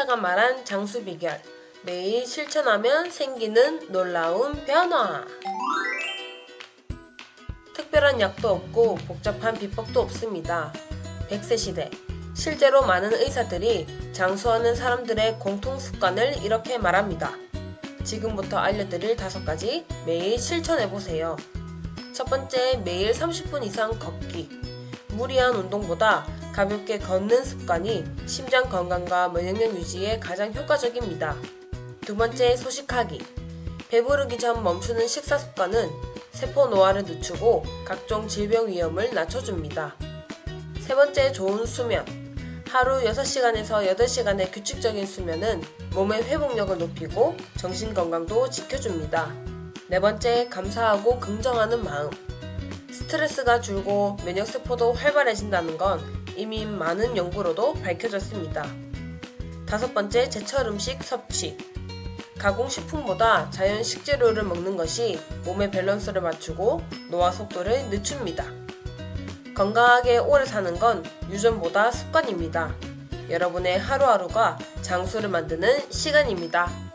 의사가 말한 장수 비결. 매일 실천하면 생기는 놀라운 변화. 특별한 약도 없고 복잡한 비법도 없습니다. 100세 시대. 실제로 많은 의사들이 장수하는 사람들의 공통 습관을 이렇게 말합니다. 지금부터 알려드릴 다섯 가지 매일 실천해보세요. 첫 번째, 매일 30분 이상 걷기. 무리한 운동보다 가볍게 걷는 습관이 심장 건강과 면역력 유지에 가장 효과적입니다. 두 번째, 소식하기. 배부르기 전 멈추는 식사 습관은 세포 노화를 늦추고 각종 질병 위험을 낮춰줍니다. 세 번째, 좋은 수면. 하루 6시간에서 8시간의 규칙적인 수면은 몸의 회복력을 높이고 정신 건강도 지켜줍니다. 네 번째, 감사하고 긍정하는 마음. 스트레스가 줄고 면역 세포도 활발해진다는 건 이미 많은 연구로도 밝혀졌습니다. 다섯 번째, 제철 음식 섭취. 가공식품보다 자연 식재료를 먹는 것이 몸의 밸런스를 맞추고 노화 속도를 늦춥니다. 건강하게 오래 사는 건 유전보다 습관입니다. 여러분의 하루하루가 장수를 만드는 시간입니다.